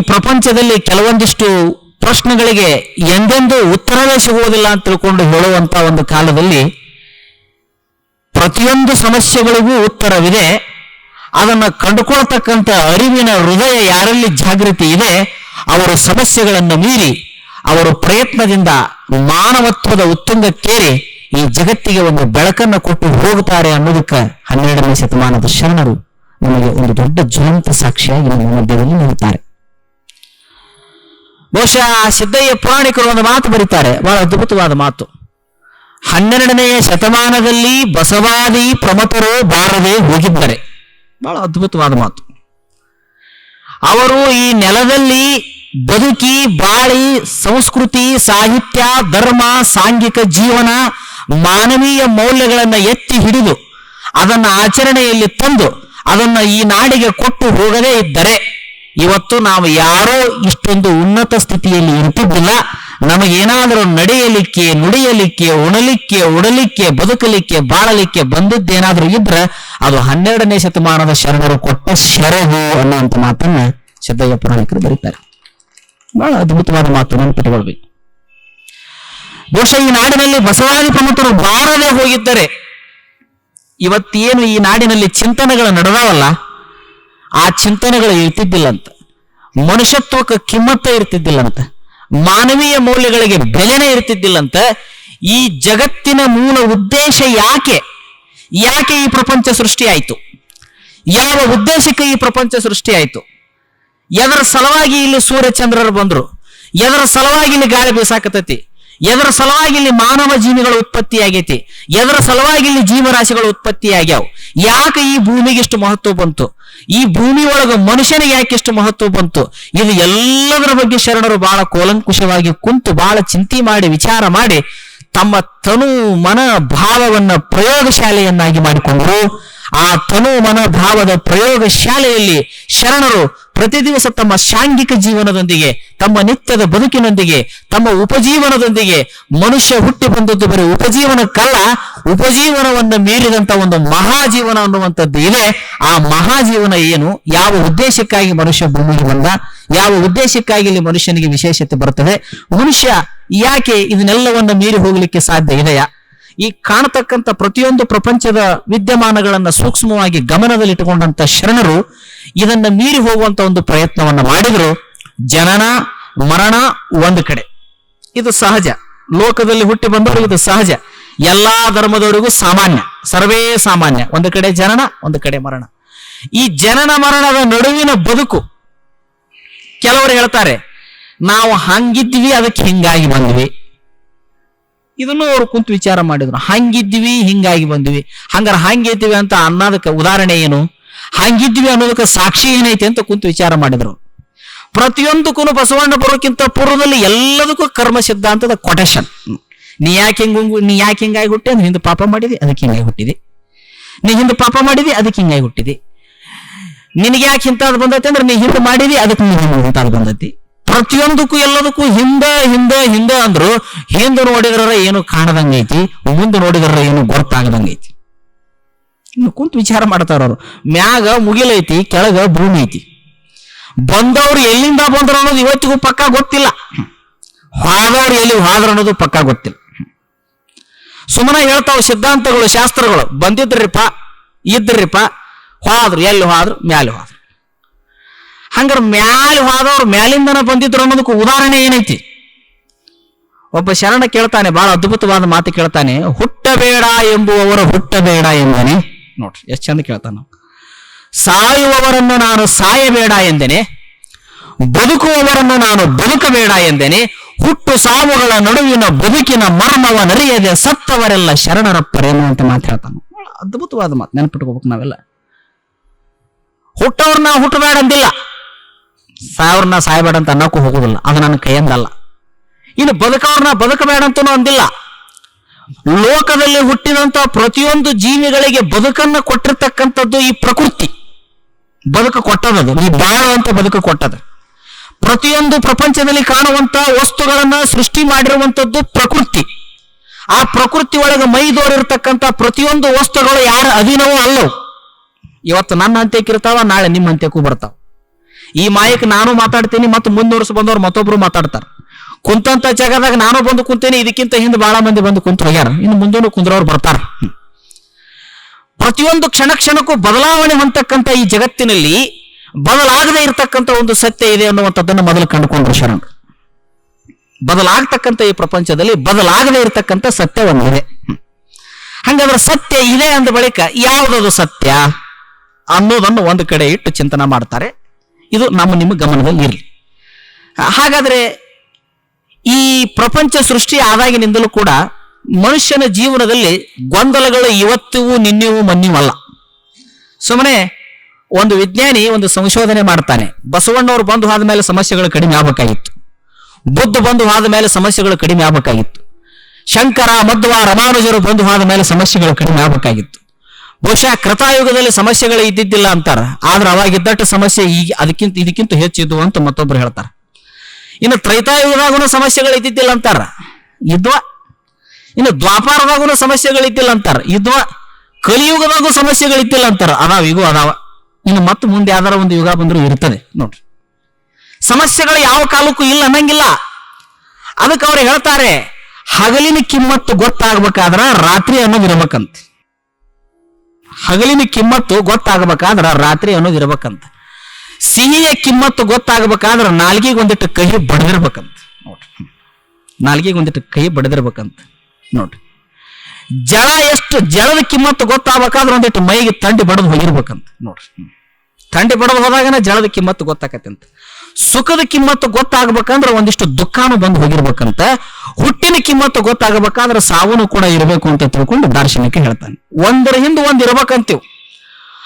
ಪ್ರಪಂಚದಲ್ಲಿ ಕೆಲವೊಂದಿಷ್ಟು ಪ್ರಶ್ನೆಗಳಿಗೆ ಎಂದೆಂದೂ ಉತ್ತರವೇ ಸಿಗುವುದಿಲ್ಲ ಅಂತ ತಿಳ್ಕೊಂಡು ಹೇಳುವಂತ ಒಂದು ಕಾಲದಲ್ಲಿ ಪ್ರತಿಯೊಂದು ಸಮಸ್ಯೆಗಳಿಗೂ ಉತ್ತರವಿದೆ. ಅದನ್ನು ಕಂಡುಕೊಳ್ತಕ್ಕಂಥ ಅರಿವಿನ ಹೃದಯ ಯಾರಲ್ಲಿ ಜಾಗೃತಿ ಇದೆ, ಅವರು ಸಮಸ್ಯೆಗಳನ್ನು ಮೀರಿ, ಅವರು ಪ್ರಯತ್ನದಿಂದ ಮಾನವತ್ವದ ಉತ್ತುಂಗಕ್ಕೇರಿ ಈ ಜಗತ್ತಿಗೆ ಒಂದು ಬೆಳಕನ್ನು ಕೊಟ್ಟು ಹೋಗುತ್ತಾರೆ ಅನ್ನೋದಕ್ಕೆ ಹನ್ನೆರಡನೇ ಶತಮಾನದ ಶರಣರು ನಮಗೆ ಒಂದು ದೊಡ್ಡ ಜ್ವಲಂತ ಸಾಕ್ಷಿಯಾಗಿ ನಮ್ಮ ಮಧ್ಯದಲ್ಲಿ ನಿಲ್ಲುತ್ತಾರೆ. ಬಹುಶಃ ಸಿದ್ದಯ್ಯ ಪುರಾಣಿಕರು ಒಂದು ಮಾತು ಬರೀತಾರೆ. ಬಹಳ ಅದ್ಭುತವಾದ ಮಾತು. ಹನ್ನೆರಡನೆಯ ಶತಮಾನದಲ್ಲಿ ಬಸವಾದಿ ಪ್ರಮತರು ಬಾರದೆ ಹೋಗಿದ್ದಾರೆ. ಬಹಳ ಅದ್ಭುತವಾದ ಮಾತು. ಅವರು ಈ ನೆಲದಲ್ಲಿ ಬದುಕಿ ಬಾಳಿ ಸಂಸ್ಕೃತಿ, ಸಾಹಿತ್ಯ, ಧರ್ಮ, ಸಾಂಘಿಕ ಜೀವನ, ಮಾನವೀಯ ಮೌಲ್ಯಗಳನ್ನು ಎತ್ತಿ ಹಿಡಿದು ಅದನ್ನು ಆಚರಣೆಯಲ್ಲಿ ತಂದು ಅದನ್ನು ಈ ನಾಡಿಗೆ ಕೊಟ್ಟು ಹೋಗದೇ ಇದ್ದರೆ ಇವತ್ತು ನಾವು ಯಾರೋ ಇಷ್ಟೊಂದು ಉನ್ನತ ಸ್ಥಿತಿಯಲ್ಲಿ ಇರ್ತಿದ್ದಿಲ್ಲ, ನಮಗೇನಾದರೂ ನಡೆಯಲಿಕ್ಕೆ, ನುಡಿಯಲಿಕ್ಕೆ, ಉಣಲಿಕ್ಕೆ, ಉಡಲಿಕ್ಕೆ, ಬದುಕಲಿಕ್ಕೆ, ಬಾಳಲಿಕ್ಕೆ ಬಂದದ್ದೇನಾದ್ರೂ ಇದ್ರೆ ಅದು ಹನ್ನೆರಡನೇ ಶತಮಾನದ ಶರಣರು ಕೊಟ್ಟ ಶರವು ಅನ್ನುವಂಥ ಮಾತನ್ನ ಸಿದ್ದಯ್ಯ ಪುರಾಣಿಕರು ಬರೀತಾರೆ. ಬಹಳ ಅದ್ಭುತವಾದ ಮಾತು ನೆನಪಿಟ್ಟುಕೊಳ್ಬೇಕು ಬಹುಶಃ ಈ ನಾಡಿನಲ್ಲಿ ಬಸವಾದಿ ಪ್ರಮುಖರು ಬಾರದೆ ಹೋಗಿದ್ದರೆ, ಇವತ್ತೇನು ಈ ನಾಡಿನಲ್ಲಿ ಚಿಂತನೆಗಳು ನಡೆದಾವಲ್ಲ ಆ ಚಿಂತನೆಗಳು ಇರ್ತಿದ್ದಿಲ್ಲಂತ. ಮನುಷ್ಯತ್ವಕ್ಕೆ ಕಿಮ್ಮತ್ತ ಇರ್ತಿದ್ದಿಲ್ಲಂತ. ಮಾನವೀಯ ಮೌಲ್ಯಗಳಿಗೆ ಬೆಲೆನೇ ಇರ್ತಿದ್ದಿಲ್ಲಂತ. ಈ ಜಗತ್ತಿನ ಮೂಲ ಉದ್ದೇಶ ಯಾಕೆ? ಯಾಕೆ ಈ ಪ್ರಪಂಚ ಸೃಷ್ಟಿಯಾಯಿತು ಯಾವ ಉದ್ದೇಶಕ್ಕೆ ಈ ಪ್ರಪಂಚ ಸೃಷ್ಟಿಯಾಯಿತು ಎದರ ಸಲುವಾಗಿ ಇಲ್ಲಿ ಸೂರ್ಯ ಚಂದ್ರರು ಬಂದ್ರು? ಎದರ ಸಲುವಾಗಿ ಇಲ್ಲಿ ಗಾಳಿ ಬೀಸಾಕತೈತಿ ಎದರ ಸಲುವಾಗಿ ಇಲ್ಲಿ ಮಾನವ ಜೀವಿಗಳ ಉತ್ಪತ್ತಿ ಆಗೈತಿ? ಎದರ ಸಲುವಾಗಿ ಇಲ್ಲಿ ಜೀವರಾಶಿಗಳ ಉತ್ಪತ್ತಿ ಯಾಕೆ ಈ ಭೂಮಿಗೆ ಇಷ್ಟು ಮಹತ್ವ ಬಂತು? ಈ ಭೂಮಿ ಒಳಗ ಮನುಷ್ಯನಿಗೆ ಯಾಕೆ ಇಷ್ಟು ಮಹತ್ವ ಬಂತು? ಇದು ಎಲ್ಲದರ ಬಗ್ಗೆ ಶರಣರು ಬಹಳ ಕೋಲಂಕುಷವಾಗಿ ಕುಂತು ಬಹಳ ಚಿಂತೆ ಮಾಡಿ, ವಿಚಾರ ಮಾಡಿ ತಮ್ಮ ತನು ಮನ ಭಾವವನ್ನ ಪ್ರಯೋಗಶಾಲೆಯನ್ನಾಗಿ ಮಾಡಿಕೊಂಡರು. ಆ ತನು ಮನೋಭಾವದ ಪ್ರಯೋಗ ಶಾಲೆಯಲ್ಲಿ ಶರಣರು ಪ್ರತಿ ದಿವಸ ತಮ್ಮ ಸಾಂಘಿಕ ಜೀವನದೊಂದಿಗೆ, ತಮ್ಮ ನಿತ್ಯದ ಬದುಕಿನೊಂದಿಗೆ, ತಮ್ಮ ಉಪಜೀವನದೊಂದಿಗೆ, ಮನುಷ್ಯ ಹುಟ್ಟಿ ಬಂದದ್ದು ಬರೀ ಉಪಜೀವನಕ್ಕಲ್ಲ, ಉಪಜೀವನವನ್ನು ಮೀರಿದಂತ ಒಂದು ಮಹಾಜೀವನ ಅನ್ನುವಂಥದ್ದು ಇದೆ. ಆ ಮಹಾಜೀವನ ಏನು? ಯಾವ ಉದ್ದೇಶಕ್ಕಾಗಿ ಮನುಷ್ಯ ಭೂಮಿಗೆ ಬಂದ? ಯಾವ ಉದ್ದೇಶಕ್ಕಾಗಿ ಇಲ್ಲಿ ಮನುಷ್ಯನಿಗೆ ವಿಶೇಷತೆ ಬರ್ತದೆ ಮನುಷ್ಯ ಯಾಕೆ ಇದನ್ನೆಲ್ಲವನ್ನು ಮೀರಿ ಹೋಗಲಿಕ್ಕೆ ಸಾಧ್ಯ ಇದೆಯಾ? ಈ ಕಾಣತಕ್ಕಂತ ಪ್ರತಿಯೊಂದು ಪ್ರಪಂಚದ ವಿದ್ಯಮಾನಗಳನ್ನ ಸೂಕ್ಷ್ಮವಾಗಿ ಗಮನದಲ್ಲಿಟ್ಟುಕೊಂಡಂತ ಶರಣರು ಇದನ್ನ ಮೀರಿ ಹೋಗುವಂತ ಒಂದು ಪ್ರಯತ್ನವನ್ನ ಮಾಡಿದ್ರು. ಜನನ, ಮರಣ ಒಂದು ಕಡೆ. ಇದು ಸಹಜ. ಲೋಕದಲ್ಲಿ ಹುಟ್ಟಿ ಬಂದವರು ಇದು ಸಹಜ. ಎಲ್ಲಾ ಧರ್ಮದವರಿಗೂ ಸಾಮಾನ್ಯ. ಸರ್ವೇ ಸಾಮಾನ್ಯ. ಒಂದು ಕಡೆ ಜನನ, ಒಂದು ಕಡೆ ಮರಣ. ಈ ಜನನ, ಮರಣದ ನಡುವಿನ ಬದುಕು ಕೆಲವರು ಹೇಳ್ತಾರೆ, ನಾವು ಹಂಗಿದ್ವಿ, ಅದಕ್ಕೆ ಹಿಂಗಾಗಿ ಬಂದ್ವಿ. ಇದನ್ನು ಅವರು ಕುಂತು ವಿಚಾರ ಮಾಡಿದ್ರು. ಹಂಗಿದ್ವಿ, ಹಿಂಗಾಗಿ ಬಂದ್ವಿ. ಹಂಗಾರ ಹಂಗಿದ್ವಿ ಅಂತ ಅನ್ನೋದಕ್ಕೆ ಉದಾಹರಣೆ ಏನು? ಹಂಗಿದ್ವಿ ಅನ್ನೋದಕ್ಕೆ ಸಾಕ್ಷಿ ಏನೈತೆ ಅಂತ ಕುಂತು ವಿಚಾರ ಮಾಡಿದ್ರು. ಪ್ರತಿಯೊಂದಕ್ಕೂ ಬಸವಣ್ಣ ಬರೋಕ್ಕಿಂತ ಪೂರ್ವದಲ್ಲಿ ಎಲ್ಲದಕ್ಕೂ ಕರ್ಮ ಸಿದ್ಧಾಂತದ ಕೊಟೇಶನ್ ನೀ ಯಾಕೆ ಹಿಂಗು ನೀ ಯಾಕೆ ಹಿಂಗಾಗಿ ಹುಟ್ಟಿ ಅಂದ್ರೆ ಹಿಂದೆ ಪಾಪ ಮಾಡಿದಿ, ಅದಕ್ಕೆ ಹಿಂಗಾಗಿ ಹುಟ್ಟಿದಿ. ನೀ ಹಿಂದೆ ಪಾಪ ಮಾಡಿದಿ, ಅದಕ್ಕೆ ಹಿಂಗಾಗಿ ಹುಟ್ಟಿದಿ. ನಿನಗೆ ಯಾಕೆ ಇಂಥದ್ದು ಬಂದೈತಿ ಅಂದ್ರೆ ನೀ ಹಿಂದೆ ಮಾಡಿದಿ, ಅದಕ್ಕೆ ನೀನು ಇಂಥದ್ದು ಬಂದೈತಿ. ಪ್ರತಿಯೊಂದಕ್ಕೂ ಎಲ್ಲದಕ್ಕೂ ಹಿಂದೆ ಹಿಂದೆ ಹಿಂದೆ ಅಂದ್ರು ಹಿಂದೆ ನೋಡಿದ್ರ ಏನು ಕಾಣದಂಗೈತಿ ಮುಂದೆ ನೋಡಿದ್ರ ಏನು ಗೊತ್ತಾಗದಂಗೈತಿ ಇನ್ನು ಕುಂತು ವಿಚಾರ ಮಾಡ್ತಾರ ಅವರು. ಮ್ಯಾಗ ಮುಗಿಲೈತಿ ಕೆಳಗ ಭೂಮಿ ಐತಿ. ಬಂದವ್ರು ಎಲ್ಲಿಂದ ಬಂದ್ರು ಅನ್ನೋದು ಇವತ್ತಿಗೂ ಪಕ್ಕ ಗೊತ್ತಿಲ್ಲ. ಹಾದವ್ರು ಎಲ್ಲಿ ಹಾದ್ರ ಅನ್ನೋದು ಪಕ್ಕ ಗೊತ್ತಿಲ್ಲ. ಸುಮ್ಮನೆ ಹೇಳ್ತಾವ ಸಿದ್ಧಾಂತಗಳು, ಶಾಸ್ತ್ರಗಳು, ಬಂದಿದ್ರಿಪ್ಪ, ಇದ್ರಿಪ್ಪ, ಹೋದ್ರು, ಎಲ್ಲಿ ಹೋದ್ರು, ಮ್ಯಾಲೆ ಹೋದ್ರು. ಹಂಗಾರೆ ಮ್ಯಾಲೆ ಹೋದವ್ರು ಮ್ಯಾಲಿಂದನ ಬಂದಿದ್ರು ಅನ್ನೋದಕ್ಕೆ ಉದಾಹರಣೆ ಏನೈತಿ? ಒಬ್ಬ ಶರಣ ಕೇಳ್ತಾನೆ, ಬಹಳ ಅದ್ಭುತವಾದ ಮಾತು ಕೇಳ್ತಾನೆ, ಹುಟ್ಟಬೇಡ ಎಂಬುವವರು ಹುಟ್ಟಬೇಡ ಎಂದನೆ. ನೋಡ್ರಿ, ಎಷ್ಟು ಚಂದ ಕೇಳ್ತಾನ. ಸಾಯುವವರನ್ನು ನಾನು ಸಾಯಬೇಡ ಎಂದೇನೆ, ಬದುಕುವವರನ್ನು ನಾನು ಬದುಕಬೇಡ ಎಂದೆನೆ, ಹುಟ್ಟು ಸಾವುಗಳ ನಡುವಿನ ಬದುಕಿನ ಮರ್ಮವ ನರಿಯದೆ ಸತ್ತವರೆಲ್ಲ ಶರಣರಪ್ಪರೇನು ಅಂತ ಮಾತು ಹೇಳ್ತಾನ ಅದ್ಭುತವಾದ ಮಾತು ನೆನಪಿಟ್ಕೋಬೇಕು ನಾವೆಲ್ಲ. ಹುಟ್ಟವ್ರನ್ನ ಹುಟ್ಟಬೇಡ ಅಂದಿಲ್ಲ. ಸಾವ್ರನ್ನ ಸಾಯಬೇಡ ಅಂತ ಅನ್ನೋಕ್ಕೂ ಹೋಗೋದಿಲ್ಲ. ಅದು ನನ್ನ ಕೈಯಿಂದಲ್ಲ ಇನ್ನು ಬದುಕವ್ರನ್ನ ಬದುಕಬೇಡ ಅಂತನೂ ಅಂದಿಲ್ಲ. ಲೋಕದಲ್ಲಿ ಹುಟ್ಟಿದಂತ ಪ್ರತಿಯೊಂದು ಜೀವಿಗಳಿಗೆ ಬದುಕನ್ನ ಕೊಟ್ಟಿರ್ತಕ್ಕಂಥದ್ದು ಈ ಪ್ರಕೃತಿ. ಬದುಕು ಕೊಟ್ಟದದು ಈ ಬಾಳುವಂತ ಬದುಕು ಕೊಟ್ಟದ ಪ್ರತಿಯೊಂದು ಪ್ರಪಂಚದಲ್ಲಿ ಕಾಣುವಂತ ವಸ್ತುಗಳನ್ನ ಸೃಷ್ಟಿ ಮಾಡಿರುವಂತದ್ದು ಪ್ರಕೃತಿ. ಆ ಪ್ರಕೃತಿ ಒಳಗೆ ಮೈದೋರಿರ್ತಕ್ಕಂಥ ಪ್ರತಿಯೊಂದು ವಸ್ತುಗಳು ಯಾರ ಅಧೀನವೂ ಅಲ್ಲವು. ಇವತ್ತು ನನ್ನ ಅಂತ್ಯಕ್ಕಿರ್ತಾವ ನಾಳೆ ನಿಮ್ಮ ಅಂತ್ಯಕ್ಕೂ ಬರ್ತಾವ. ಈ ಮಾಯಕ್ ನಾನು ಮಾತಾಡ್ತೀನಿ ಮತ್ತು ಮುಂದುವರ್ಸಿ ಬಂದವ್ರು ಮತ್ತೊಬ್ರು ಮಾತಾಡ್ತಾರ ಕುಂತಂತ ಜಾಗದಾಗ ನಾನು ಬಂದು ಕುಂತೇನೆ, ಇದಕ್ಕಿಂತ ಹಿಂದೆ ಬಹಳ ಮಂದಿ ಬಂದು ಕುಂತು ಹೋಗ್ಯಾರ ಇನ್ನು ಮುಂದೂ ಕುಂದ್ರವ್ರು ಬರ್ತಾರ. ಪ್ರತಿಯೊಂದು ಕ್ಷಣ ಕ್ಷಣಕ್ಕೂ ಬದಲಾವಣೆ ಹೊಂತಕ್ಕಂತ ಈ ಜಗತ್ತಿನಲ್ಲಿ ಬದಲಾಗದೇ ಇರತಕ್ಕಂತ ಒಂದು ಸತ್ಯ ಇದೆ ಅನ್ನುವಂಥದ್ದನ್ನು ಮೊದಲು ಕಂಡುಕೊಂಡ್ರು ಶರಣ್ ಬದಲಾಗ್ತಕ್ಕಂಥ ಈ ಪ್ರಪಂಚದಲ್ಲಿ ಬದಲಾಗದೇ ಇರತಕ್ಕಂಥ ಸತ್ಯ ಒಂದಿದೆ. ಹಂಗಾದ್ರೆ ಸತ್ಯ ಇದೆ ಅಂದ ಬಳಿಕ ಯಾವುದದು ಸತ್ಯ ಅನ್ನೋದನ್ನು ಒಂದು ಕಡೆ ಇಟ್ಟು ಚಿಂತನೆ ಮಾಡ್ತಾರೆ ಇದು ನಮ್ಮ ನಿಮ್ಮ ಗಮನದಲ್ಲಿ ಇರಲಿ. ಹಾಗಾದ್ರೆ ಈ ಪ್ರಪಂಚ ಸೃಷ್ಟಿ ಆದಾಗಿನಿಂದಲೂ ಕೂಡ ಮನುಷ್ಯನ ಜೀವನದಲ್ಲಿ ಗೊಂದಲಗಳು ಇವತ್ತಿಗೂ ನಿನ್ನೆವೂ ಮನ್ನಿವಲ್ಲ. ಸುಮ್ಮನೆ ಒಂದು ವಿಜ್ಞಾನಿ ಒಂದು ಸಂಶೋಧನೆ ಮಾಡ್ತಾನೆ. ಬಸವಣ್ಣವರು ಬಂದು ಹೋದ ಮೇಲೆ ಸಮಸ್ಯೆಗಳು ಕಡಿಮೆ ಆಗಬೇಕಾಗಿತ್ತು. ಬುದ್ಧ ಬಂದು ಹೋದ ಮೇಲೆ ಸಮಸ್ಯೆಗಳು ಕಡಿಮೆ ಆಗಬೇಕಾಗಿತ್ತು. ಶಂಕರ, ಮಧ್ವ, ರಮಾನುಜರು ಬಂದು ಹೋದ ಮೇಲೆ ಸಮಸ್ಯೆಗಳು ಕಡಿಮೆ ಆಗಬೇಕಾಗಿತ್ತು. ಬಹುಶಃ ಕೃತಾಯುಗದಲ್ಲಿ ಸಮಸ್ಯೆಗಳು ಇದ್ದಿದ್ದಿಲ್ಲ ಅಂತಾರೆ. ಆದ್ರೆ ಅವಾಗಿದ್ದಟ್ಟು ಸಮಸ್ಯೆ ಈಗ ಅದಕ್ಕಿಂತ ಇದಕ್ಕಿಂತ ಹೆಚ್ಚಿದ್ದು ಅಂತ ಮತ್ತೊಬ್ರು ಹೇಳ್ತಾರೆ. ಇನ್ನು ತ್ರೈತಾಯುಗದಾಗೂ ಸಮಸ್ಯೆಗಳು ಇದ್ದಿದ್ದಿಲ್ಲ ಅಂತಾರ. ಇದ್ವ? ಇನ್ನು ದ್ವಾಪಾರದಾಗೂ ಸಮಸ್ಯೆಗಳು ಇದ್ದಿಲ್ಲ ಅಂತಾರ. ಇದ್ವ? ಕಲಿಯುಗದಾಗೂ ಸಮಸ್ಯೆಗಳು ಇದ್ದಿಲ್ಲ ಅಂತಾರ. ಅದಾವ, ಇಗೂ ಅದಾವ. ಇನ್ನು ಮತ್ತೆ ಮುಂದೆ ಯಾವ್ದಾರ ಒಂದು ಯುಗ ಬಂದರೂ ಇರ್ತದೆ ನೋಡ್ರಿ. ಸಮಸ್ಯೆಗಳು ಯಾವ ಕಾಲಕ್ಕೂ ಇಲ್ಲ ಅನ್ನಂಗಿಲ್ಲ. ಅದಕ್ಕೆ ಅವ್ರು ಹೇಳ್ತಾರೆ, ಹಗಲಿನ ಕಿಮ್ಮತ್ತು ಗೊತ್ತಾಗ್ಬೇಕಾದ್ರ ರಾತ್ರಿ ಅನ್ನೋದು ಹಗಲಿನ ಕಿಮ್ಮತ್ತು ಗೊತ್ತಾಗಬೇಕಾದ್ರ ರಾತ್ರಿ ಅನ್ನೋದು ಇರ್ಬೇಕಂತ. ಸಿಹಿಯ ಕಿಮ್ಮತ್ತು ಗೊತ್ತಾಗಬೇಕಾದ್ರ ನಾಲ್ಗಿಗೆ ಒಂದಿಟ್ಟು ಕಹಿ ಬಡದಿರ್ಬೇಕಂತ. ನೋಡ್ರಿ. ನಾಲ್ಗಿಗೆ ಒಂದಿಟ್ಟು ಕಹಿ ಬಡದಿರ್ಬೇಕಂತ. ನೋಡ್ರಿ. ಜಳ ಎಷ್ಟು ಜಳದ ಕಿಮ್ಮತ್ತು ಗೊತ್ತಾಗಬೇಕಾದ್ರೆ ಒಂದಿಟ್ಟು ಮೈಗೆ ತಂಡಿ ಬಡದು ಹೋಗಿರ್ಬೇಕಂತ. ನೋಡ್ರಿ. ತಂಡಿ ಬಡದು ಹೋದಾಗನ ಜಳದ ಕಿಮ್ಮತ್ತು ಗೊತ್ತಾಕತ್ತೆ ಅಂತ ಸುಖದ ಕಿಮ್ಮತ್ತು ಗೊತ್ತಾಗಬೇಕಂದ್ರೆ ಒಂದಿಷ್ಟು ದುಃಖಾನು ಬಂದು ಹೋಗಿರ್ಬೇಕಂತ, ಹುಟ್ಟಿನ ಕಿಮ್ಮತ್ತು ಗೊತ್ತಾಗಬೇಕಾದ್ರೆ ಸಾವನು ಕೂಡ ಇರಬೇಕು ಅಂತ ತಿಳ್ಕೊಂಡು ದಾರ್ಶನಿಕ ಹೇಳ್ತಾನೆ. ಒಂದರ ಹಿಂದೆ ಒಂದ್ ಇರ್ಬೇಕಂತೀವ್.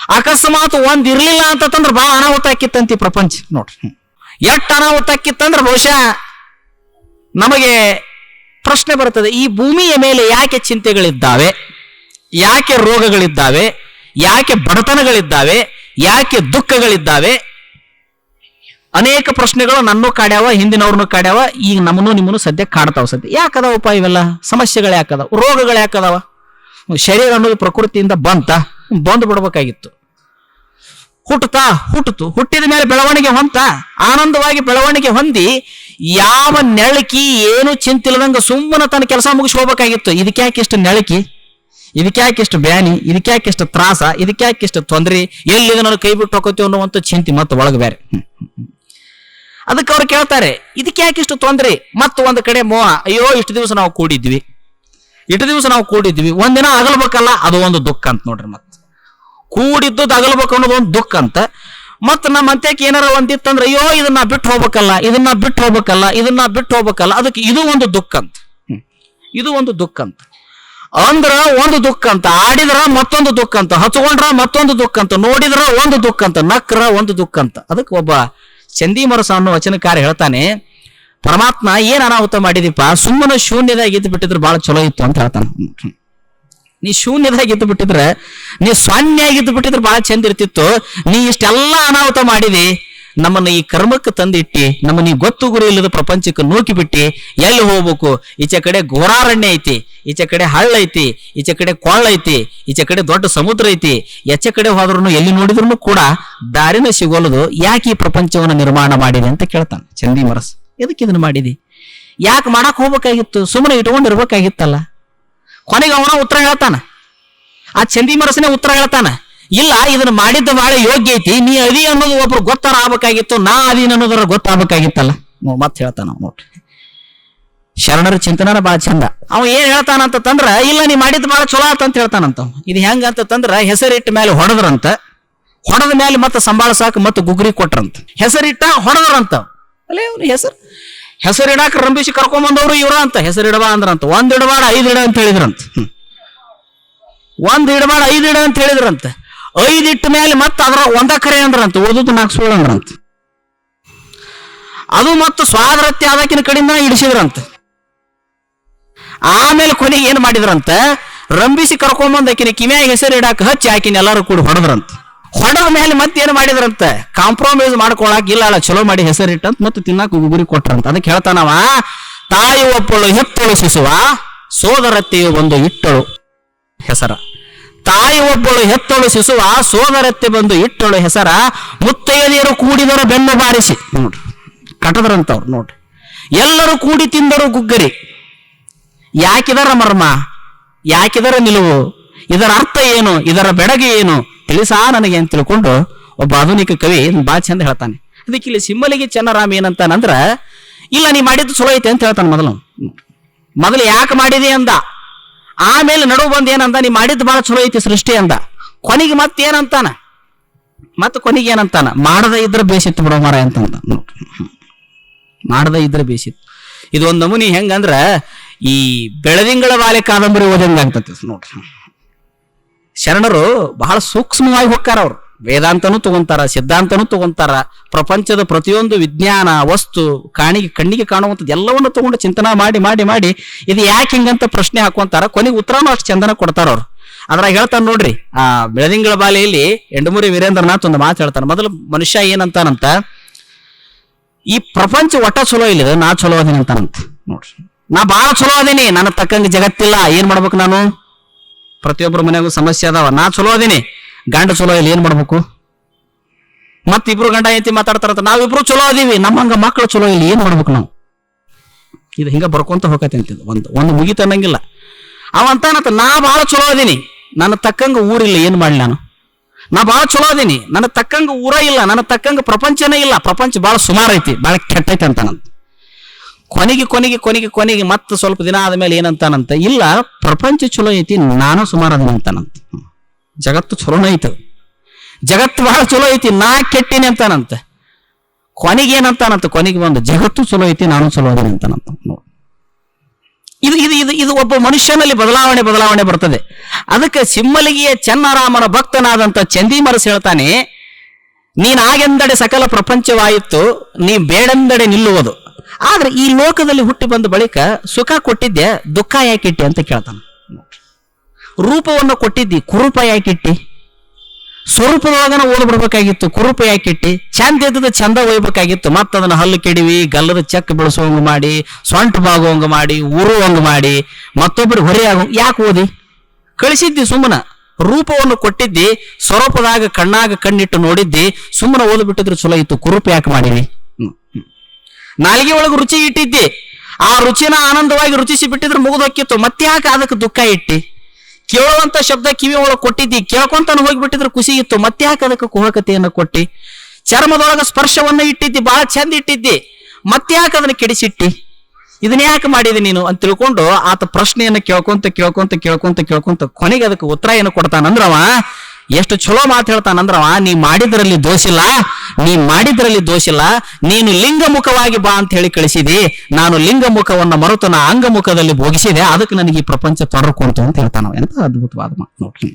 ಅಕಸ್ಮಾತ್ ಒಂದ್ ಇರ್ಲಿಲ್ಲ ಅಂತಂದ್ರೆ ಬಹಳ ಅನಾಹುತ ಆಕಿತ್ತಂತಿ ಪ್ರಪಂಚ. ನೋಡ್ರಿ. ಎಟ್ ಅನಾಹುತ ಆಕಿತ್ತಂದ್ರೆ ಬಹುಶಃ ನಮಗೆ ಪ್ರಶ್ನೆ ಬರ್ತದೆ, ಈ ಭೂಮಿಯ ಮೇಲೆ ಯಾಕೆ ಚಿಂತೆಗಳಿದ್ದಾವೆ? ಯಾಕೆ ರೋಗಗಳಿದ್ದಾವೆ? ಯಾಕೆ ಬಡತನಗಳಿದ್ದಾವೆ? ಯಾಕೆ ದುಃಖಗಳಿದ್ದಾವೆ? ಅನೇಕ ಪ್ರಶ್ನೆಗಳು ನನ್ನೂ ಕಾಡ್ಯಾವ, ಹಿಂದಿನವ್ರನ್ನೂ ಕಾಡ್ಯಾವ, ಈಗ ನಮ್ಮನ್ನು ನಿಮ್ಮನ್ನು ಸದ್ಯ ಕಾಡ್ತಾವ ಸದ್ಯ. ಯಾಕದವಪ್ಪ ಇವೆಲ್ಲ? ಸಮಸ್ಯೆಗಳು ಯಾಕದಾವ? ರೋಗಗಳು ಯಾಕದಾವ? ಶರೀರ ಅನ್ನೋದು ಪ್ರಕೃತಿಯಿಂದ ಬಂತ, ಬಂದು ಬಿಡ್ಬೇಕಾಗಿತ್ತು. ಹುಟ್ಟುತ್ತಾ? ಹುಟ್ಟಿತು ಹುಟ್ಟಿದ ಮೇಲೆ ಬೆಳವಣಿಗೆ ಹೊಂತ, ಆನಂದವಾಗಿ ಬೆಳವಣಿಗೆ ಹೊಂದಿ, ಯಾವ ನೆಳಕಿ ಏನು ಚಿಂತಿಲ್ಲದಂಗ ಸುಮ್ಮನೆ ತನ್ನ ಕೆಲಸ ಮುಗಿಸಿ ಹೋಗ್ಬೇಕಾಗಿತ್ತು. ಇದಕ್ಕೆ ಯಾಕೆ ಇಷ್ಟು ನೆಳಕಿ? ಇದಕ್ಕೆ ಯಾಕೆ ಇಷ್ಟು ಬ್ಯಾನಿ? ಇದಕ್ಕೆ ಯಾಕೆ ಇಷ್ಟು ತ್ರಾಸ? ಇದಕ್ಕೆ ಯಾಕೆ ಇಷ್ಟು ತೊಂದರೆ? ಎಲ್ಲಿ ನಾನು ಕೈ ಬಿಟ್ಟು ಹೋಗೋತೀವಿ ಅನ್ನುವಂಥ ಚಿಂತೆ ಮತ್ತೆ ಒಳಗೆ ಬೇರೆ. ಅದಕ್ಕೆ ಅವ್ರು ಕೇಳ್ತಾರೆ, ಇದಕ್ಕೆ ಯಾಕೆ ಇಷ್ಟು ತೊಂದರೆ? ಮತ್ತು ಒಂದು ಕಡೆ, ಮೋಹ, ಅಯ್ಯೋ, ಇಷ್ಟು ದಿವಸ ನಾವು ಕೂಡಿದ್ವಿ. ಇಷ್ಟು ದಿವಸ ನಾವು ಕೂಡಿದ್ವಿ. ಒಂದಿನ ಅಗಲ್ಬೇಕಲ್ಲ, ಅದು ಒಂದು ದುಃಖ ಅಂತ ನೋಡ್ರಿ ಮತ್ತೆ. ಕೂಡಿದ್ದು ಅಗಲ್ಬೇಕು ಅನ್ನೋದು ಒಂದು ದುಃಖ ಅಂತ. ಮತ್ತೆ ನಮ್ಮ ಅಂತ್ಯಕ್ಕೆ ಏನಾರ ಒಂದಿತ್ತಂದ್ರೆ ಅಯ್ಯೋ, ಇದನ್ನ ಬಿಟ್ಟು ಹೋಗ್ಬೇಕಲ್ಲ, ಇದನ್ನ ಬಿಟ್ಟು ಹೋಗ್ಬೇಕಲ್ಲ, ಇದನ್ನ ಬಿಟ್ಟು ಹೋಗ್ಬೇಕಲ್ಲ. ಅದಕ್ಕೆ ಇದು ಒಂದು ದುಃಖ ಅಂತ. ಇದು ಒಂದು ದುಃಖ ಅಂತ. ಅಂದ್ರ ಒಂದು ದುಃಖ ಅಂತ, ಆಡಿದ್ರ ಮತ್ತೊಂದು ದುಃಖ ಅಂತ, ಹಚ್ಕೊಂಡ್ರ ಮತ್ತೊಂದು ದುಃಖ ಅಂತ, ನೋಡಿದ್ರ ಒಂದು ದುಃಖ ಅಂತ, ನಕ್ರ ಒಂದು ದುಃಖ ಅಂತ. ಅದಕ್ಕೆ ಒಬ್ಬ ಚಂದಿಮರಸ ಅನ್ನೋ ವಚನಕಾರ ಹೇಳ್ತಾನೆ, ಪರಮಾತ್ಮ ಏನ್ ಅನಾಹುತ ಮಾಡಿದಿಪ್ಪ ಸುಮ್ಮನೆ ಶೂನ್ಯದಾಗ ಇದ್ದು ಬಿಟ್ಟಿದ್ರೆ ಬಹಳ ಚಲೋ ಇತ್ತು ಅಂತ ಹೇಳ್ತಾನೆ. ನೀ ಶೂನ್ಯದಾಗ ಇದ್ದು ಬಿಟ್ಟಿದ್ರೆ, ನೀ ಸೊನ್ನೆಯಾಗಿದ್ದು ಬಿಟ್ಟಿದ್ರೆ ಬಹಳ ಚಂದ ಇರ್ತಿತ್ತು. ನೀ ಇಷ್ಟೆಲ್ಲ ಅನಾಹುತ ಮಾಡಿದಿ. ನಮ್ಮನ್ನ ಈ ಕರ್ಮಕ್ಕೆ ತಂದಿಟ್ಟಿ ನಮ್ಮ ನೀ ಗೊತ್ತು ಗುರಿ ಇಲ್ಲದ ಪ್ರಪಂಚಕ್ಕೆ ನೂಕಿ ಬಿಟ್ಟಿ ಎಲ್ಲಿ ಹೋಗ್ಬೇಕು? ಈಚೆ ಕಡೆ ಘೋರಾರಣ್ಯ ಐತಿ. ಈಚೆ ಕಡೆ ಹಳ್ಳ ಐತಿ, ಈಚೆ ಕಡೆ ಕೊಳ್ಳ ಐತಿ, ಈಚೆ ಕಡೆ ದೊಡ್ಡ ಸಮುದ್ರ ಐತಿ, ಎಚ್ಚೆ ಕಡೆ ಹೋದ್ರೂ ಎಲ್ಲಿ ನೋಡಿದ್ರು ಕೂಡ ದಾರಿನ ಸಿಗೋಲ್ದು ಯಾಕೆ ಈ ಪ್ರಪಂಚವನ್ನು ನಿರ್ಮಾಣ ಮಾಡಿದೆ ಅಂತ ಕೇಳ್ತಾನೆ ಚಂದಿ ಮರಸ್. ಎದಕ್ಕೆ ಇದನ್ನ ಮಾಡಿದಿ? ಯಾಕೆ ಮಾಡಕ್ ಹೋಗ್ಬೇಕಾಗಿತ್ತು? ಸುಮ್ಮನೆ ಇಟ್ಕೊಂಡು ಇರ್ಬೇಕಾಗಿತ್ತಲ್ಲ. ಕೊನೆಗೆ ಅವನ ಉತ್ತರ ಹೇಳ್ತಾನ. ಆ ಚಂದಿ ಮರಸನೇ ಉತ್ತರ ಹೇಳ್ತಾನ. ಇಲ್ಲ, ಇದನ್ನ ಮಾಡಿದ್ದ ಬಹಳ ಯೋಗ್ಯ ಐತಿ, ನೀ ಅದಿ ಅನ್ನೋದು ಒಬ್ರು ಗೊತ್ತಾರ ಆಗ್ಬೇಕಾಗಿತ್ತು, ನಾ ಅದೀನ್ ಅನ್ನೋದ್ರ ಗೊತ್ತಾಗಬೇಕಾಗಿತ್ತಲ್ಲ. ಮತ್ತೆ ಹೇಳ್ತಾನ ನೋಡ್ರಿ ಶರಣರ ಚಿಂತನ ಬಹಳ ಚಂದ. ಅವ ಏನ್ ಹೇಳ್ತಾನ ತಂದ್ರ, ಇಲ್ಲ ನೀ ಮಾಡಿದ್ ಬಹಳ ಚಲೋ ಆತಂತ ಹೇಳ್ತಾನಂತ. ಇದು ಹೆಂಗ ಅಂತಂದ್ರ ಹೆಸರಿಟ್ಟ ಮೇಲೆ ಹೊಡೆದ್ರಂತ, ಹೊಡೆದ ಮೇಲೆ ಮತ್ತೆ ಸಂಭಾಳಸಾಕ ಮತ್ತೆ ಗುಗ್ರಿ ಕೊಟ್ರಂತ. ಹೆಸರಿಟ್ಟ ಹೊಡೆದ್ರಂತ ಅಲ್ಲೇ ಅವ್ರ ಹೆಸರು. ಹೆಸರಿಡಾಕ ರಂಬಿಸಿ ಕರ್ಕೊಂಬಂದವ್ರು ಇವ್ರ ಅಂತ, ಹೆಸರಿಡಬಾ ಅಂದ್ರಂತ. ಒಂದ್ ಇಡಬಾಡ, ಐದ್ ಇಡ ಅಂತ ಹೇಳಿದ್ರಂತ. ಒಂದ್ ಇಡಬಾಡ, ಐದ್ ಇಡ ಅಂತ ಹೇಳಿದ್ರಂತ. ಐದ್ ಇಟ್ಟ ಮೇಲೆ ಮತ್ತೆ ಅದರ ಒಂದ ಕರೆ ಅಂದ್ರಂತ ಓದುದು ನಾಲ್ಕು ಸುಳ್ಳು ಅಂದ್ರಂತ. ಅದು ಮತ್ತು ಸ್ವಾದರತ್ಯ ಆದಕಿನ ಕಡಿಂದ ಇಡಿಸಿದ್ರಂತ. ಆಮೇಲೆ ಕೊನೆಗೆ ಏನ್ ಮಾಡಿದ್ರಂತ? ರಂಬಿಸಿ ಕರ್ಕೊಂಬಂದ್ ಆಕಿನ ಕಿವಿಯಾಗ ಹೆಸರು ಇಡಾಕ ಹಚ್ಚಿ ಆಕಿನ ಎಲ್ಲರೂ ಕೂಡ ಹೊಡೆದ್ರಂತ. ಹೊಡೆದ ಮೇಲೆ ಮತ್ತೆ ಏನ್ ಮಾಡಿದ್ರಂತ? ಕಾಂಪ್ರಮೈಸ್ ಮಾಡ್ಕೊಳಕ್ ಇಲ್ಲ, ಅಲ್ಲ ಚಲೋ ಮಾಡಿ ಹೆಸರಿಟ್ಟಂತ ಮತ್ತೆ ತಿನ್ನಾಕ ಗುರಿ ಕೊಟ್ರಂತ. ಅದಕ್ಕೆ ಹೇಳ್ತಾನವ, ತಾಯಿ ಒಪ್ಪಳು, ಹೆತ್ತಳು ಸುಸುವ ಸೋದರತ್ತೆಯು ಒಂದು ಇಟ್ಟಳು ಹೆಸರ. ತಾಯಿ ಒಬ್ಬಳು ಹೆತ್ತಳು ಸುಸುವ ಸೋದರತ್ತೆ ಬಂದು ಇಟ್ಟಳು ಹೆಸರ. ಮುತ್ತೈದೆಯರು ಕೂಡಿದರ ಬೆನ್ನು ಬಾರಿಸಿ. ನೋಡ್ರಿ, ಕಟದ್ರಂತವ್ರು, ನೋಡ್ರಿ. ಎಲ್ಲರೂ ಕೂಡಿ ತಿಂದರು ಗುಗ್ಗರಿ ಯಾಕಿದರ ಮರ್ಮ? ಯಾಕಿದರ ನಿಲುವು? ಇದರ ಅರ್ಥ ಏನು? ಇದರ ಬೆಡಗೆ ಏನು? ತಿಳಿಸಾ ನನಗೆ ಅಂತ ತಿಳ್ಕೊಂಡು ಒಬ್ಬ ಆಧುನಿಕ ಕವಿ ಬಾ ಚಂದ ಹೇಳ್ತಾನೆ. ಅದಕ್ಕೆ ಇಲ್ಲಿ ಸಿಮ್ಮಲಿಗೆ ಚೆನ್ನರಾಮ ಏನಂತಾನಂದ್ರ ಇಲ್ಲ ನೀ ಮಾಡಿದ್ದು ಚಲೋ ಐತೆ ಅಂತ ಹೇಳ್ತಾನೆ ಮೊದಲು. ಮೊದಲು ಯಾಕೆ ಮಾಡಿದೆ ಅಂದ? ಆಮೇಲೆ ನಡುವು ಬಂದು ಏನಂದ? ನೀ ಮಾಡಿದ್ದು ಬಹಳ ಚಲೋ ಐತಿ ಸೃಷ್ಟಿ ಅಂದ. ಕೊನೆಗೆ ಮತ್ತೇನಂತಾನ ಮತ್ತೆ ಕೊನೆಗೆ ಏನಂತಾನ? ಮಾಡದ ಇದ್ರ ಬೇಸಿತ್ತು ಬಿಡೋ ಮರ ಅಂತಂದ. ಮಾಡದ ಇದ್ರ ಬೇಸಿತ್ತು. ಇದು ಒಂದು ನಮೂನಿ ಹೆಂಗಂದ್ರ ಈ ಬೆಳದಿಂಗಳ ಬಾಲೆ ಕಾದಂಬರಿ ಓದಂಗ ಆಗ್ತತಿ ನೋಡ್ರಿ. ಶರಣರು ಬಹಳ ಸೂಕ್ಷ್ಮವಾಗಿ ಹೋಗ್ತಾರ ಅವ್ರು. ವೇದಾಂತನೂ ತಗೊಂತಾರ, ಸಿದ್ಧಾಂತನೂ ತಗೊಂತಾರ, ಪ್ರಪಂಚದ ಪ್ರತಿಯೊಂದು ವಿಜ್ಞಾನ, ವಸ್ತು, ಕಾಣಿಗೆ, ಕಣ್ಣಿಗೆ ಕಾಣುವಂಥದ್ದು ಎಲ್ಲವನ್ನು ತಗೊಂಡು ಚಿಂತನ ಮಾಡಿ ಮಾಡಿ ಮಾಡಿ ಇದು ಯಾಕೆ ಹಿಂಗಂತ ಪ್ರಶ್ನೆ ಹಾಕೊಂತಾರ? ಕೊನೆಗೆ ಉತ್ತರನೂ ಅಷ್ಟು ಚಂದನ ಕೊಡ್ತಾರ ಅವ್ರು. ಅದ್ರಾಗ ಹೇಳ್ತಾರೆ ನೋಡ್ರಿ, ಆ ಬೆಳದಿಂಗಳ ಬಾಲೆಯಲ್ಲಿ ಎಂಡಮೂರಿ ವೀರೇಂದ್ರನಾಥ್ ಒಂದು ಮಾತು ಹೇಳ್ತಾನೆ. ಮೊದಲು ಮನುಷ್ಯ ಏನಂತಾನಂತ, ಈ ಪ್ರಪಂಚ ಒಟ್ಟ ಚಲೋ ಇಲ್ಲ ನಾ ಚಲೋ ಅದೇನಂತಾನಂತ. ನೋಡ್ರಿ. ನಾ ಬಾಳ ಚಲೋ ಅದೀನಿ. ನನ್ನ ತಕ್ಕಂಗೆ ಜಗತ್ತಿಲ್ಲ. ಏನ್ ಮಾಡ್ಬೇಕು ನಾನು? ಪ್ರತಿಯೊಬ್ಬರ ಮನೆಗೂ ಸಮಸ್ಯೆ ಅದಾವ. ನಾ ಚಲೋ ಅದೀನಿ. ಗಂಡ ಚಲೋ ಇಲ್ಲ, ಏನ್ ಮಾಡ್ಬೇಕು? ಮತ್ ಇಬ್ರು ಗಂಡ ಐತಿ ಮಾತಾಡ್ತಾರ ನಾವಿಬ್ರು ಚಲೋ ಅದೀವಿ. ನಮ್ಮಂಗ ಮಕ್ಕಳು ಚಲೋ ಇಲ್ಲ, ಏನ್ ಮಾಡ್ಬೇಕು ನಾವು? ಇದು ಹಿಂಗ ಬರ್ಕೊಂತ ಹೋಗತ್ತೆ ಅಂತಿದ್. ಒಂದು ಒಂದು ಮುಗಿತ ಅನ್ನಂಗಿಲ್ಲ. ಅವ ಅಂತಾನಂತ, ನಾ ಬಹಳ ಚಲೋ ಅದೀನಿ. ನನ್ನ ತಕ್ಕಂಗ ಊರಿಲ್ಲ ಏನ್ ಮಾಡ್ಲಿ ನಾನು? ನಾ ಬಹಳ ಚಲೋ ಅದೀನಿ. ನನ್ನ ತಕ್ಕಂಗ ಊರ ಇಲ್ಲ, ನನ್ನ ತಕ್ಕಂಗ ಪ್ರಪಂಚನೇ ಇಲ್ಲ. ಪ್ರಪಂಚ ಬಹಳ ಸುಮಾರು ಐತಿ ಬಹಳ ಕೆಟ್ಟೈತಿ ಅಂತಾನಂತ ಕೊನೆಗೆ ಕೊನೆಗೆ ಕೊನೆಗೆ ಕೊನೆಗೆ ಮತ್ತೆ ಸ್ವಲ್ಪ ದಿನ ಆದಮೇಲೆ ಏನಂತಾನಂತ? ಇಲ್ಲ, ಪ್ರಪಂಚ ಚಲೋ ಐತಿ, ನಾನು ಸುಮಾರು ಅದನ್ನ ಅಂತಾನಂತ. ಜಗತ್ತು ಚಲೋನೇ ಐತ. ಜಗತ್ತು ಬಹಳ ಚಲೋ ಐತಿ, ನಾ ಕೆಟ್ಟಿನಿ ಅಂತಾನಂತ. ಕೊನೆಗೆ ಏನಂತಾನಂತ? ಕೊನೆಗೆ ಒಂದು ಜಗತ್ತು ಚಲೋ ಐತಿ, ನಾನು ಚಲೋ ಅದೇನೆ ಅಂತಾನಂತ. ಇದು ಇದು ಇದು ಇದು ಒಬ್ಬ ಮನುಷ್ಯನಲ್ಲಿ ಬದಲಾವಣೆ ಬದಲಾವಣೆ ಬರ್ತದೆ. ಅದಕ್ಕೆ ಸಿಮ್ಮಲಿಗೆಯ ಚೆನ್ನರಾಮನ ಭಕ್ತನಾದಂತ ಚಂದಿಮರಸ್ ಹೇಳ್ತಾನೆ ನೀನಾಗೆಂದಡೆ ಸಕಲ ಪ್ರಪಂಚವಾಯಿತು, ನೀ ಬೇಡೆಂದಡೆ ನಿಲ್ಲುವುದು. ಆದ್ರೆ ಈ ಲೋಕದಲ್ಲಿ ಹುಟ್ಟಿ ಬಂದ ಬಳಿಕ ಸುಖ ಕೊಟ್ಟಿದ್ದೆ ದುಃಖ ಯಾಕಿಟ್ಟಿ ಅಂತ ಕೇಳ್ತಾನೆ. ರೂಪವನ್ನು ಕೊಟ್ಟಿದ್ದಿ, ಕುರೂಪ ಯಾಕಿಟ್ಟಿ ಸ್ವರೂಪದೊಳಗನ ಓದ್ಬಿಡ್ಬೇಕಾಗಿತ್ತು, ಕುರೂಪ ಯಾಕಿಟ್ಟಿ ಚಂದ ಇದ್ದದ ಚಂದ ಒಯ್ಬೇಕಾಗಿತ್ತು ಮತ್ತ ಅದನ್ನ ಹಲ್ಲು ಕೆಡಿವಿ, ಗಲ್ಲದ ಚೆಕ್ ಬೆಳೆಸುವಂಗ ಮಾಡಿ ಸೊಂಟ ಬಾಗುವಂಗ ಮಾಡಿ, ಉರುವಂಗ ಮಾಡಿ, ಮತ್ತೊಬ್ಬರು ಹೊರೆ ಯಾಕೆ ಓದಿ? ಕಳಿಸಿದ್ದಿ ಸುಮ್ಮನ. ರೂಪವನ್ನು ಕೊಟ್ಟಿದ್ದಿ, ಸ್ವರೂಪದಾಗ ಕಣ್ಣಾಗ ಕಣ್ಣಿಟ್ಟು ನೋಡಿದ್ದಿ, ಸುಮ್ಮನ ಓದ್ಬಿಟ್ಟಿದ್ರೆ ಚಲೋ ಇತ್ತು, ಕುರುಪ ಯಾಕೆ ಮಾಡಿವಿ. ನಾಲಿಗೆ ಒಳಗೆ ರುಚಿ ಇಟ್ಟಿದ್ದಿ. ಆ ರುಚಿನ ಆನಂದವಾಗಿ ರುಚಿಸಿ ಬಿಟ್ಟಿದ್ರೆ ಮುಗಿದು ಹೊಕ್ಕಿತ್ತು ಮತ್ತೆ ಯಾಕೆ ಅದಕ್ಕೆ ದುಃಖ ಇಟ್ಟಿ? ಕೇಳುವಂತ ಶಬ್ದ ಕಿವಿ ಒಳಗೆ ಕೊಟ್ಟಿದ್ದಿ. ಕೇಳ್ಕೊಂತಾನು ಹೋಗಿಬಿಟ್ಟಿದ್ರೆ ಖುಷಿ ಇತ್ತು. ಮತ್ತೆ ಯಾಕೆ ಅದಕ್ಕೆ ಕುಹಕತೆಯನ್ನು ಕೊಟ್ಟಿ? ಚರ್ಮದೊಳಗ ಸ್ಪರ್ಶವನ್ನ ಇಟ್ಟಿದ್ದಿ. ಬಹಳ ಚಂದ ಇಟ್ಟಿದ್ದಿ. ಮತ್ತೆ ಯಾಕೆ ಅದನ್ನ ಕೆಡಿಸಿಟ್ಟಿ? ಇದನ್ನ ಯಾಕೆ ಮಾಡಿದೆ ನೀನು? ಅಂತ ತಿಳ್ಕೊಂಡು ಆತ ಪ್ರಶ್ನೆಯನ್ನು ಕೇಳ್ಕೊಂತ ಕೇಳ್ಕೊಂತ ಕೇಳ್ಕೊಂತ ಕೇಳ್ಕೊಂತ ಕೊನೆಗೆ ಅದಕ್ಕೆ ಉತ್ತರ ಏನು ಕೊಡ್ತಾನಂದ್ರವ. ಎಷ್ಟು ಚಲೋ ಮಾತು ಹೇಳ್ತಾನಂದ್ರ ನೀ ಮಾಡಿದ್ರಲ್ಲಿ ದೋಷಿಲ್ಲ ನೀ ಮಾಡಿದ್ರಲ್ಲಿ ದೋಷಿಲ್ಲ ನೀನು ಲಿಂಗಮುಖವಾಗಿ ಬಾ ಅಂತ ಹೇಳಿ ಕಳಿಸಿದಿ, ನಾನು ಲಿಂಗಮುಖವನ್ನ ಮರೆತು ನಾ ಅಂಗಮುಖದಲ್ಲಿ ಭೋಗಿಸಿದೆ, ಅದಕ್ಕೆ ನನಗೆ ಈ ಪ್ರಪಂಚ ತೊಡರ್ಕೊಂತು ಅಂತ ಹೇಳ್ತಾನ ಎಂತ ಅದ್ಭುತವಾದ ಮಾತು ನೋಡ್ರಿ.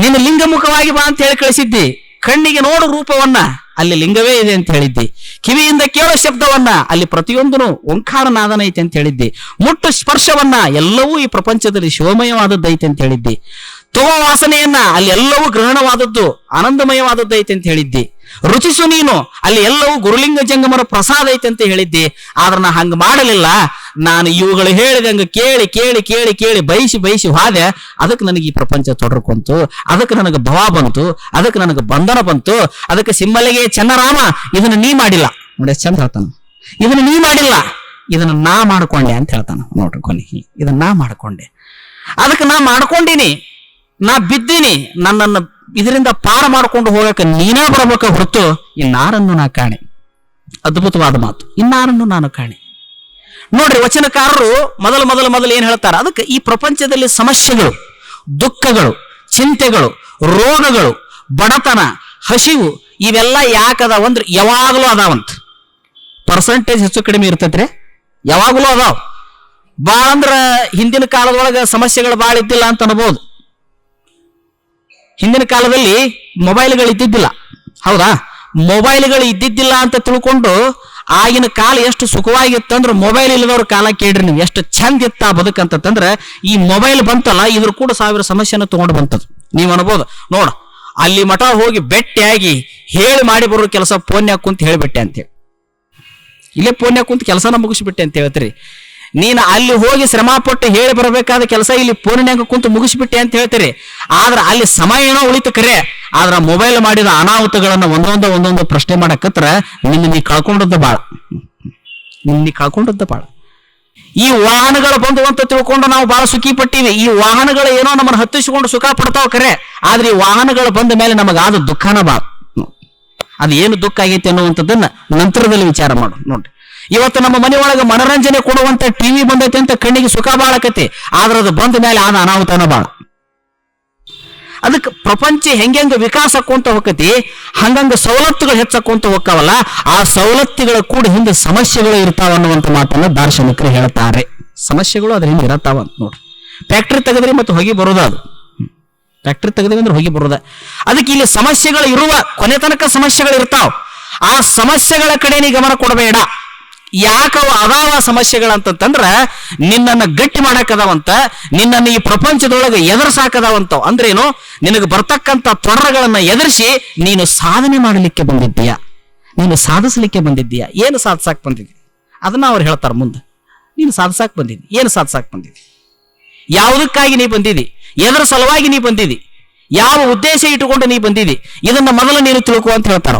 ನೀನು ಲಿಂಗಮುಖವಾಗಿ ಬಾ ಅಂತ ಹೇಳಿ ಕಳಿಸಿದ್ದಿ, ಕಣ್ಣಿಗೆ ನೋಡು ರೂಪವನ್ನ, ಅಲ್ಲಿ ಲಿಂಗವೇ ಇದೆ ಅಂತ ಹೇಳಿದ್ದಿ, ಕಿವಿಯಿಂದ ಕೇಳೋ ಶಬ್ದವನ್ನ, ಅಲ್ಲಿ ಪ್ರತಿಯೊಂದನು ಓಂಕಾರ ನಾದನ ಐತೆ ಅಂತ ಹೇಳಿದ್ದಿ, ಮುಟ್ಟು ಸ್ಪರ್ಶವನ್ನ, ಎಲ್ಲವೂ ಈ ಪ್ರಪಂಚದಲ್ಲಿ ಶಿವಮಯವಾದದ್ದೈತೆ ಅಂತ ಹೇಳಿದ್ದಿ. ತಗೋ ವಾಸನೆಯನ್ನ, ಅಲ್ಲಿ ಎಲ್ಲವೂ ಗ್ರಹಣವಾದದ್ದು, ಆನಂದಮಯವಾದದ್ದು ಐತೆ ಅಂತ ಹೇಳಿದ್ದಿ. ರುಚಿಸು ನೀನು, ಅಲ್ಲಿ ಎಲ್ಲವೂ ಗುರುಲಿಂಗ ಜಂಗಮರ ಪ್ರಸಾದ ಐತೆ ಅಂತ ಹೇಳಿದ್ದಿ. ಆದ್ರೆ ನಾ ಹಂಗ ಮಾಡಲಿಲ್ಲ. ನಾನು ಇವುಗಳು ಹೇಳಿದಂಗ ಕೇಳಿ ಕೇಳಿ ಕೇಳಿ ಕೇಳಿ ಬಯಸಿ ಬಯಸಿ ಹಾದೆ. ಅದಕ್ಕೆ ನನಗೆ ಈ ಪ್ರಪಂಚ ತೊಡರ್ಕೊಂತು ಅದಕ್ಕೆ ನನಗೆ ಭವ ಬಂತು, ಅದಕ್ಕೆ ನನಗೆ ಬಂಧನ ಬಂತು, ಅದಕ್ಕೆ ಸಿಮ್ಮಲಿಗೆ ಚನ್ನರಾಮ ಇದನ್ನ ನೀ ಮಾಡಿಲ್ಲ. ನೋಡಿ ಚಂದ ಹೇಳ್ತಾನ. ಇದನ್ನ ನೀ ಮಾಡಿಲ್ಲ. ಇದನ್ನ ನಾ ಮಾಡ್ಕೊಂಡೆ ಅಂತ ಹೇಳ್ತಾನ. ನೋಡ್ರಿ ಕೊನೆಗೆ ಇದನ್ನ ನಾ ಮಾಡ್ಕೊಂಡೆ. ಅದಕ್ಕೆ ನಾ ಮಾಡ್ಕೊಂಡಿನಿ. ನಾ ಬಿದ್ದೀನಿ, ನನ್ನನ್ನು ಇದರಿಂದ ಪಾರ ಮಾಡ್ಕೊಂಡು ಹೋಗಕ್ಕೆ ನೀನೇ ಬರಬೇಕು ಹೊರತು ಇನ್ನಾರನ್ನು ನಾ ಕಾಣೆ. ಅದ್ಭುತವಾದ ಮಾತು. ಇನ್ನಾರನ್ನು ನಾನು ಕಾಣೆ. ನೋಡ್ರಿ, ವಚನಕಾರರು ಮೊದಲು ಮೊದಲು ಮೊದಲು ಏನು ಹೇಳ್ತಾರೆ? ಅದಕ್ಕೆ ಈ ಪ್ರಪಂಚದಲ್ಲಿ ಸಮಸ್ಯೆಗಳು, ದುಃಖಗಳು, ಚಿಂತೆಗಳು, ರೋಗಗಳು, ಬಡತನ, ಹಸಿವು, ಇವೆಲ್ಲ ಯಾಕದಾವ ಅಂದ್ರೆ ಯಾವಾಗಲೂ ಅದಾವಂತ. ಪರ್ಸೆಂಟೇಜ್ ಹೆಚ್ಚು ಕಡಿಮೆ ಇರ್ತೈತ್ರಿ ಯಾವಾಗಲೂ ಅದಾವ. ಭಾಳ ಅಂದ್ರೆ ಹಿಂದಿನ ಕಾಲದೊಳಗೆ ಸಮಸ್ಯೆಗಳು ಭಾಳ ಇದ್ದಿಲ್ಲ ಅಂತ ಅನ್ಬೋದು. ಹಿಂದಿನ ಕಾಲದಲ್ಲಿ ಮೊಬೈಲ್ಗಳು ಇದ್ದಿದ್ದಿಲ್ಲ. ಹೌದಾ? ಮೊಬೈಲ್ಗಳು ಇದ್ದಿದ್ದಿಲ್ಲ ಅಂತ ತಿಳ್ಕೊಂಡು ಆಗಿನ ಕಾಲ ಎಷ್ಟು ಸುಖವಾಗಿತ್ತಂದ್ರೆ ಮೊಬೈಲ್ ಇಲ್ಲದವ್ರ ಕಾಲ ಕೇಳ್ರಿ ನೀವು. ಎಷ್ಟು ಚಂದ ಇತ್ತ ಬದುಕಂತಂದ್ರೆ ಈ ಮೊಬೈಲ್ ಬಂತಲ್ಲ, ಇದ್ರ ಕೂಡ ಸಾವಿರ ಸಮಸ್ಯೆನ ತಗೊಂಡು ಬಂತದ್ದು ನೀವು ಅನ್ಬೋದು? ನೋಡ, ಅಲ್ಲಿ ಮಠ ಹೋಗಿ ಬೆಟ್ಟಿಯಾಗಿ ಹೇಳಿ ಮಾಡಿ ಬರೋ ಕೆಲಸ ಫೋನ್ಯಾಗ ಕುಂತ ಹೇಳಿಬಿಟ್ಟೆ ಅಂತೇಳಿ ಇಲ್ಲೇ ಫೋನ್ಯಾಗ ಕುಂತ ಕೆಲಸನ ಮುಗಿಸ್ಬಿಟ್ಟೆ ಅಂತ ಹೇಳ್ತೀರಿ. ನೀನು ಅಲ್ಲಿ ಹೋಗಿ ಶ್ರಮ ಪಟ್ಟು ಹೇಳಿ ಬರಬೇಕಾದ ಕೆಲಸ ಇಲ್ಲಿ ಫೋನಿನಾಗ ಕುಂತು ಮುಗಿಸ್ಬಿಟ್ಟೆ ಅಂತ ಹೇಳ್ತೀರಿ. ಆದ್ರೆ ಅಲ್ಲಿ ಸಮಯ ಏನೋ ಉಳಿತು ಕರೆ. ಆದ್ರೆ ಮೊಬೈಲ್ ಮಾಡಿದ ಅನಾಹುತಗಳನ್ನ ಒಂದೊಂದು ಒಂದೊಂದು ಪ್ರಶ್ನೆ ಮಾಡಕತ್ರ ನಿನ್ನ ನೀ ಕಳ್ಕೊಂಡದ್ದು ಬಾಳ. ನಿನ್ನ ನೀ ಕಳ್ಕೊಂಡದ್ದು ಬಾಳ. ಈ ವಾಹನಗಳು ಬಂದು ಅಂತ ತಿಳ್ಕೊಂಡು ನಾವು ಬಹಳ ಸುಖಿ ಪಟ್ಟಿವಿ. ಈ ವಾಹನಗಳು ಏನೋ ನಮ್ಮನ್ನು ಹತ್ತಿಸಿಕೊಂಡು ಸುಖ ಪಡ್ತಾವ ಕರೆ. ಆದ್ರೆ ಈ ವಾಹನಗಳು ಬಂದ ಮೇಲೆ ನಮಗಾದ ದುಃಖನ ಬಾ ಅದು ಏನು ದುಃಖ ಆಗೈತಿ ಅನ್ನುವಂಥದ್ದನ್ನ ನಂತರದಲ್ಲಿ ವಿಚಾರ ಮಾಡು. ನೋಡ್ರಿ. ಇವತ್ತು ನಮ್ಮ ಮನೆಯೊಳಗೆ ಮನರಂಜನೆ ಕೊಡುವಂತ ಟಿವಿ ಬಂದೈತೆ ಅಂತ ಕಣ್ಣಿಗೆ ಸುಖ ಬಾಳಕತಿ ಆದ್ರೆ ಅದು ಬಂದ ಮೇಲೆ ಆದ ಅನಾಹುತನ ಬಾಳ. ಅದಕ್ಕೆ ಪ್ರಪಂಚ ಹೆಂಗೆಂಗ ವಿಕಾಸ ಆಕ್ಕೊಂತ ಹೋಗತಿ ಹಂಗಂಗ ಸವಲತ್ತುಗಳು ಹೆಚ್ಚಕ್ಕೊಂತ ಹೋಗ್ತಾವಲ್ಲ ಆ ಸವಲತ್ತುಗಳ ಕೂಡ ಹಿಂದೆ ಸಮಸ್ಯೆಗಳು ಇರ್ತಾವ ಅನ್ನುವಂತ ಮಾತನ್ನು ದಾರ್ಶನಿಕರು ಹೇಳ್ತಾರೆ. ಸಮಸ್ಯೆಗಳು ಅದ್ರ ಹಿಂದೆ ಇರತ್ತಾವ ಅಂತ ನೋಡ್ರಿ ಫ್ಯಾಕ್ಟ್ರಿ ತೆಗೆದ್ರಿ ಮತ್ತೆ ಹೋಗಿ ಬರೋದ ಅದು. ಫ್ಯಾಕ್ಟ್ರಿ ತೆಗೆದ್ರಿ ಅಂದ್ರೆ ಹೊಗೆ ಬರೋದ. ಅದಕ್ಕೆ ಇಲ್ಲಿ ಸಮಸ್ಯೆಗಳು ಇರುವ ಕೊನೆ ತನಕ ಸಮಸ್ಯೆಗಳು ಇರ್ತಾವ. ಆ ಸಮಸ್ಯೆಗಳ ಕಡೆ ನೀ ಗಮನ ಕೊಡಬೇಡ. ಯಾಕವ ಅದಾವ ಸಮಸ್ಯೆಗಳಂತಂದ್ರೆ ನಿನ್ನನ್ನು ಗಟ್ಟಿ ಮಾಡಕ್ಕದಾವಂತ ನಿನ್ನನ್ನು ಈ ಪ್ರಪಂಚದೊಳಗೆ ಎದುರ್ಸಾಕದಾವಂತ ಅಂದ್ರೇನು? ನಿನಗೆ ಬರ್ತಕ್ಕಂಥ ತೊಡರಗಳನ್ನ ಎದುರಿಸಿ ನೀನು ಸಾಧನೆ ಮಾಡಲಿಕ್ಕೆ ಬಂದಿದ್ದೀಯ. ನೀನು ಸಾಧಿಸಲಿಕ್ಕೆ ಬಂದಿದ್ದೀಯ. ಏನು ಸಾಧಿಸಾಕ್ ಬಂದಿದ್ದಿ? ಅದನ್ನ ಅವ್ರು ಹೇಳ್ತಾರೆ ಮುಂದೆ. ನೀನು ಸಾಧಿಸಾಕ್ ಬಂದಿದ್ದಿ. ಏನು ಸಾಧಿಸಾಕ್ ಬಂದಿದ್ದಿ? ಯಾವುದಕ್ಕಾಗಿ ನೀ ಬಂದಿದ್ದಿ? ಎದರ ಸಲುವಾಗಿ ನೀ ಬಂದಿದ್ದಿ? ಯಾವ ಉದ್ದೇಶ ಇಟ್ಟುಕೊಂಡು ನೀ ಬಂದಿದ್ದಿ? ಇದನ್ನ ಮೊದಲು ನೀನು ತಿಳ್ಕೊ ಅಂತ ಹೇಳ್ತಾರ